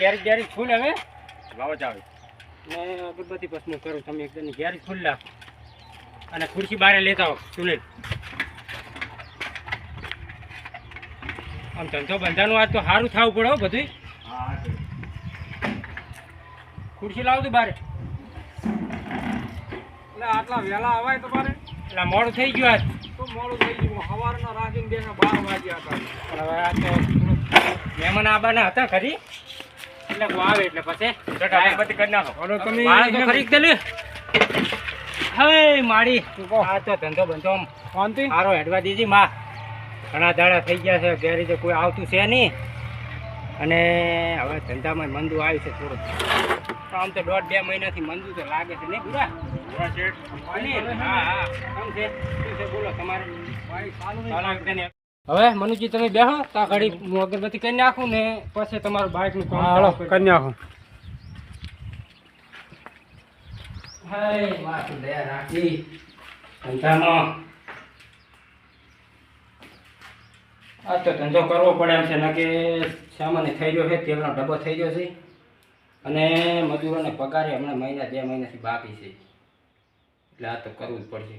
Garage garage ફૂલ હવે. લાવો આવે ને અગરબત્તી પસંદ કરું તમે એકદમ ગેરેજ ફૂલ લાવ. અને ખુરશી બારે લેતા આવો ચૂલે આમ ધંધો બંધાનું આજ તો સારું થવું પડે હો બધું હા ખુરશી લાવ તું બારે. એટલે આટલા વહેલા અવાય તમારે? એટલે મોડું થઈ ગયું આજ. તો મોડું થઈ ગયું સવારના રાખીને બેઠા બાર વાગ્યા હતા. પણ હવે આ તો મહેમાન આબાના હતા ખરી. એટલે આવે એટલે પછી. કરી નાખો. તમે તો ખરી જ દે હે મારી આ તો ધંધો બંધો આમ. શાંતિ. સારો હેડવા દીધી માં. ઘણા દાડા થઈ ગયા છે ઘેરી તો કોઈ આવતું છે નહીં. અને હવે ધંધામાં મંદુ આવ્યું છે થોડું. આમ તો દોઢ બે મહિનાથી મંદુ તો લાગે છે નહીં પૂરા પૂરા હા હા. કેમ છે? શું છે બોલો તમારે? હવે મનુજી તમે બેહો તા ઘડી હું અગરબત્તી કરી નાખું ને પછી તમારું બાઇકનું કામ હા, હાલો, કરી નાખું નાખો. હાય માથું દયા રાખી. ધંધામાં. આ તો ધંધો કરવો પડે એમ છે ને કે સામાન્ય થઈ ગયો છે તેલનો ડબ્બો થઈ ગયો છે. અને મજૂરોને પગારે હમણાં મહિના બે મહિનાથી બાકી છે. એટલે આ તો કરવું જ પડશે.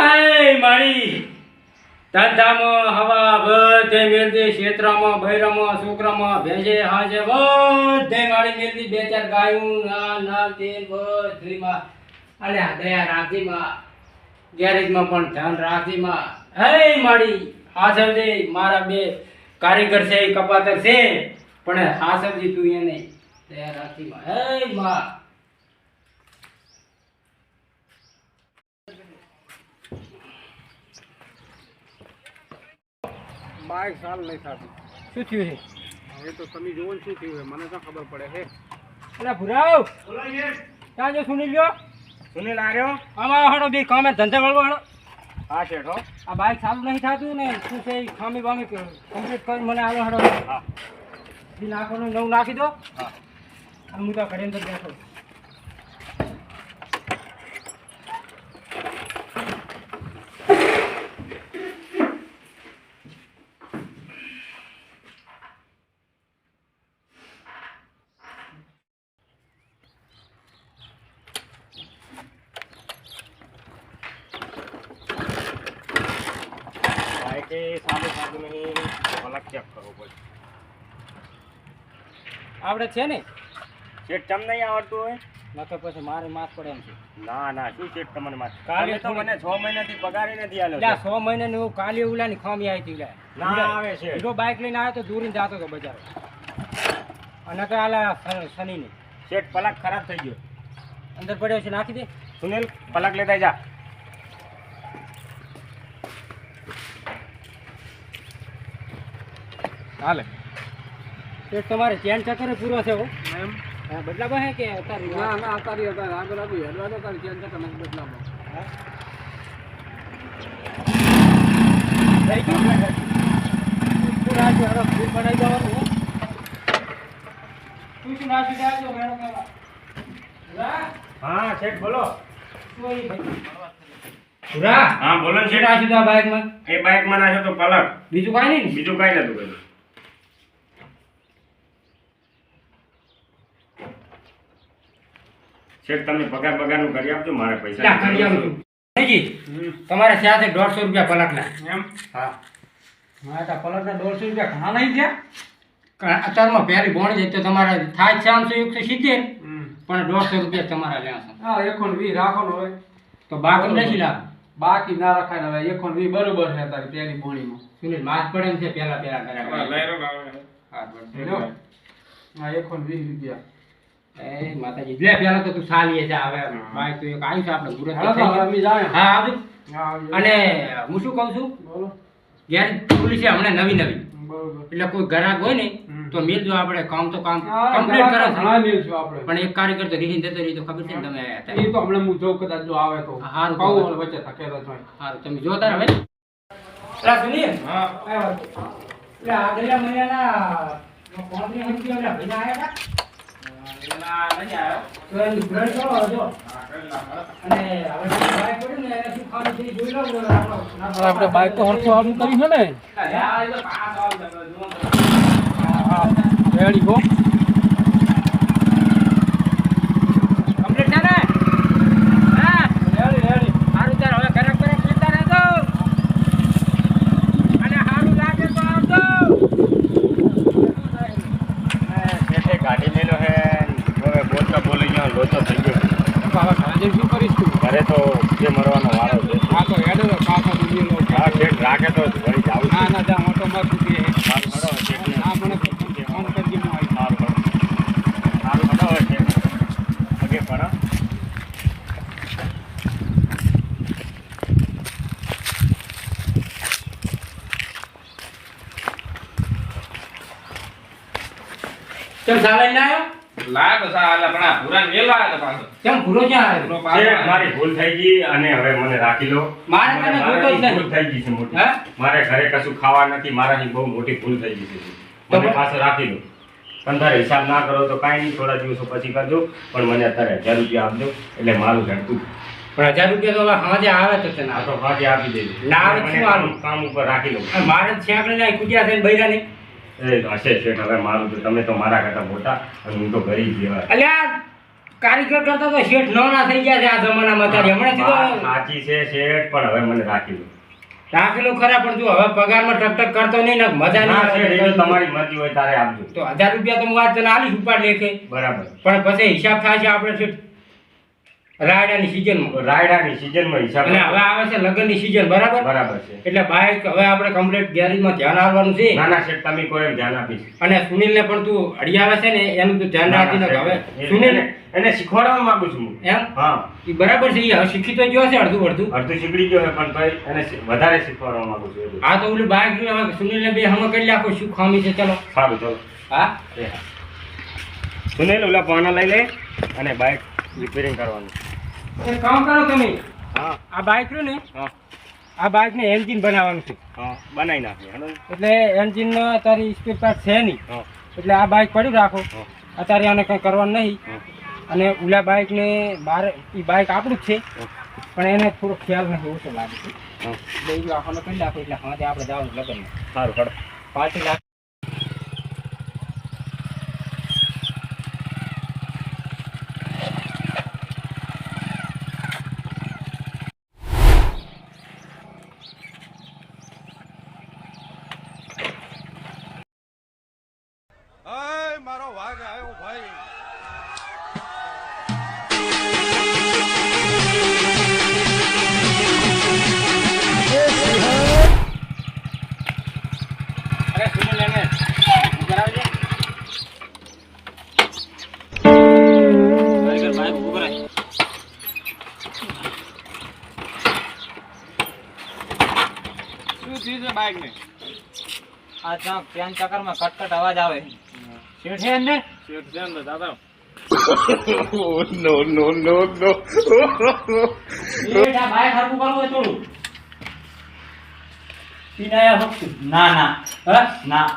હાય મારી ધંધામાં હવા બધે મેલતી ક્ષેત્રમાં, બૈરામાં, છોકરામાં ભેજે, હાજે બધે મારી મેલતી બે ચાર ગાયું ના ના તેલ બધીમાં. અરે દયા રાખીમાં ગેરેજમાં પણ ધ્યાન રાખીમાં હે મારી હાસવજી, મારા બે કારીગર છે કપાતર છે. પણ હાસવજી તું એને દયા રાખીમાં હે માં. બાઈક સારું નહીં થતું શું થયું છે? હવે તો તમે જોવો ને શું થયું છે. મને તો ખબર પડે છે? એટલે ભુરાવ! ક્યાં જો સુનિલ લ્યો? સુનિલ આર્યો આમાં હડો બે કામે ધંધા વાળો હડો હા છે હો આ બાઈક ચાલુ નહીં થતું ને શું છે ખામી બામી કમ્પ્લીટ કરી મને આલો હડો હા. બી નાખવાનું નવું નાખી દો. હા. અને હું તો ઘરે અંદર બેઠો બાઈકે સાદું સાદું ચેક કરવો પડે આવડે છે ને? શેઠ તમને આવડતું હોય? નકર પછી મારે માથ પડે એમ છે. ના ના શું શેઠ તમને માફ કાલે તો મને છ મહિનાથી પગાર નથી આલ્યો શેઠ. સો મહિનાની હું કાલે ઉલાની ખામી આવી હતી ના આવે છે જો બાઈક લઈને આવ્યો તો દૂરીને જાતો તો બજાર. અને કે આલા શનિની. શેઠ પલક ખરાબ થઈ ગયો. અંદર પડ્યો છે નાખી દે. સુનિલ પલક લેતા જા. હાલે. એ તમારે ચેન ચક્કર પૂરો છે હો. એમ? હા, બદલાવા હે કે અત્યારે ના ના અતારી અતારી. આગળ આગળ હેડવા દો તારી ચેન ચક્કર નથી બદલામાં. થઈ ગયું? શું રાખ્યું હવે ફૂલ બનાવી દેવાનું હો. શું શું રાખ્યું તે કરવા પૂરા હા શેઠ બોલો. પૂરા હા બોલો ને શેઠ તા બાઇકમાં એ બાઇકમાં નાખ્યો તો પલક. બીજું કાંઈ નહીં બીજું કાંઈ નતું કર્યું. શેઠ તમે પગાર પગારનું કરી આપજો મારે પૈસા કરી છું. તમારે સાથે દોઢસો રૂપિયા પલકના. એમ? હા. મારે તો પલકના દોઢસો રૂપિયા ઘણા નહીં થયા અત્યારમાં પહેલી ભણી જાય તો તમારે થાય છે આમસો એકસો સિત્તેર પણ દોઢસો રૂપિયા તમારા લેવાશે હા એકોન વી રાખો ને હવે તો બાકી નથી લાভ બાકી ના રખાય ને હવે એકોન વી બરોબર છે તારી પેલી બોણીમાં. સુનિલ માસ પડે ને છે પહેલા પહેલા કરાવે હા, હા એકોન વીસ રૂપિયા. એ માતાજી. લે પહેલા તો તું સાલીએ જા હવે બાઈક તો એક આવ્યું છે આપણે મુહૂર્ત હાલો તો થઈ હવે ગયું. અમે જાય. હા આવજો. અને હું શું કહું છું? બોલો. ગેરેજ હમણાં નવી નવી એટલે કોઈ ગ્રાહક હોય ને તો મિલજો આપણે કામ તો કામ કમ્પ્લીટ કરે ઘણા છે ઘણા મિલ છું આપણે. પણ એક કાર્યકર તો રીહીને જતો રહી તો ખબર છે ને તમે આયા હતા. એ તો હમણાં હું જોઉં કદાચ જો આવે તો. હારું કહું વચ્ચે સારું તમે જોતા હવે. પેલા સુનિલ. હા. એટલે મહિનાના ઓલા ભાઈના આયા હતા? આપણો- બાઈક તો હરખું હારું કર્યું છે ને. રેડી હો કમ્પ્લીટ છે ને હા રેડી રેડી સારું ચાલ હવે ઘરે ઘરે પીતા રહેજો અને સારું લાગે તો આવજો શેઠે ગાડી મેલો હે હવે બોલતા બોલી ગયો લોચો થઈ ગયો હવે સાંજે શું કરીશ તું ઘરે તો જે મરવાનો વારો છે આ તો હેડે તો કાકા દુનિયાનો રાખે તો વળી જાવ ના ના જા મોટો મત સુધી સારું હડો શેઠને. આ મને ફોન કરજે હું આવી સારું હડો સારું હડો છે. શેઠ પગે ચલ સાલે ના આવ્યો? તો સાલા પણ આ પૂરા વેલો પાછો. કેમ ભૂરો ક્યાં આવ્યો? શેઠ મારી ભૂલ થઈ ગઈ અને હવે મને રાખી લો. મારે તને ભૂલ જોતો જ ભૂલ થઈ ગઈ છે મોટી. હે? મારે ઘરે કશું ખાવા નથી મારાની બહુ મોટી ભૂલ થઈ ગઈ છે. મને પાછો રાખી લો. પણ તારે હિસાબ ના કરો તો કાંઈ નહીં થોડા દિવસો પછી કરજો. પણ મને અત્યારે હજાર રૂપિયા આપજો એટલે મારું ઘટતું પણ હજાર રૂપિયા તો હાજે સાંજે આવે તો તને. આ તો હાજે આપી દેજો. ના આવે શું કામ- કામ ઉપર રાખી લો. મારે છે આપણે કુટિયા થઈને બૈરા નહીં હશે શેઠ હવે મારું તો તમે તો મારા કરતા મોટા અને હું તો ગરીબ જેવા. અલ્યા કારીગર કરતા તો શેઠ નાના થઈ ગયા છે આ જમાનામાં. તારી હમણાંથી વાત સાચી છે શેઠ પણ હવે મને રાખી રાખેલું ખરા પણ તું હવે પગારમાં ટકટક ટક કરતો નહીં ને મજા નહીં આવે. તમારી મરજી હોય તારે આપજો. તો હજાર રૂપિયા તો હું આજ તને આલીશ ઉપાડ લેખે. બરાબર. પણ પછી હિસાબ થાય છે આપણે શેઠ. રાયડાની સિઝનમાં રાયડાની સિઝનમાં હિસાબ અને હવે આવે છે લગ્નની સિઝન બરાબર? બરાબર છે. એટલે બાઇક હવે આપણે કમ્પ્લીટ ગેરેજમાં ધ્યાન આપવાનું છે. ના ના શેઠ તમે કોઈ એમ ધ્યાન આપીશ. અને સુનિલને પણ તું અડિયાવે છે ને એનું તું ધ્યાન રાખી હવે. સુનિલ એને- શીખવાડવા માંગુ છું હું. એમ? હા. એ બરાબર છે એ હવે શીખી તો ગયો છે અડધું અડધું. અડધું શીખડી ગયો છે પણ ભાઈ એને વધારે શીખવાડવા માંગુ છું હા આ તો ઓલું બાઈક જોયું હવે સુનિલને બે હમ કરી નાખો શું ખામી છે ચલો. સારું ચલો. હા. સુનિલ ઓલા પાના લઈ લે અને બાઇક રિપેરિંગ કરવાનું. એક કામ કરો તમે. હા. આ બાઇક રહ્યું ને હા. આ બાઈકને એન્જિન બનાવવાનું છે. હા બનાવી નાખીએ એટલે એન્જિન તારી સ્પીડ પાર્ટ છે નહીં. એટલે આ બાઇક પડ્યું રાખો. અત્યારે આને કંઈ કરવાનું નહીં. અને ઓલા બાઈકને બાર એ બાઇક આપણું જ છે. પણ એને થોડો ખ્યાલ નથી ઓછો લાગે છે. એટલે એ આપણને કરી નાખો એટલે હા આપણે જવાનું લગ્નમાં. સારું હેડો. લાગ મારો વાઘ આવ્યો ભાઈ અરે સુનિલ એને કરાવજે બાઈક ઊભો કરાય શું થયું છે બાઈક ને આ ત્યાં પેન ચક્કરમાં કટકટ અવાજ આવે. શેઠ છે ને ને દાદા શેઠ આ બાઈક હરખું કરવું થોડું. પીનાયા ના ના. હા ના.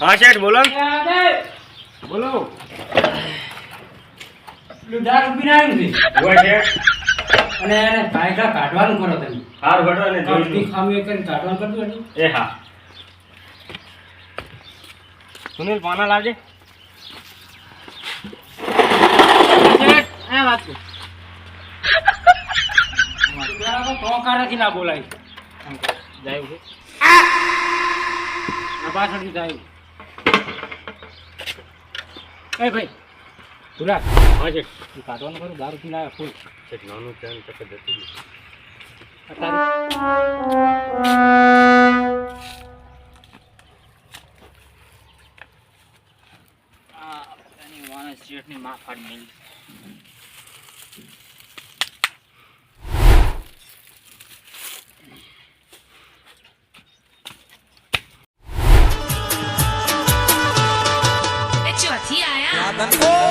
હા શેઠ બોલો. ને. બોલો અને એને કાઢવાનું કરો તમે. અને જોઈ ખામી કરીને કાઢવાનું કરજો એ હા. સુનિલ પાના લાવજે આ વાત છે. ટોકારાથી ના બોલાય. જાય છે. આ પાછળથી જાય એ ભાઈ ભૂલા. હા શેઠ તું કાઢવાનું કરું દારૂ પીને આવ્યો ફૂલ. શેઠ નાનું છે ચક્કર જતું શેઠની માં ફાડી આયા. ધનકો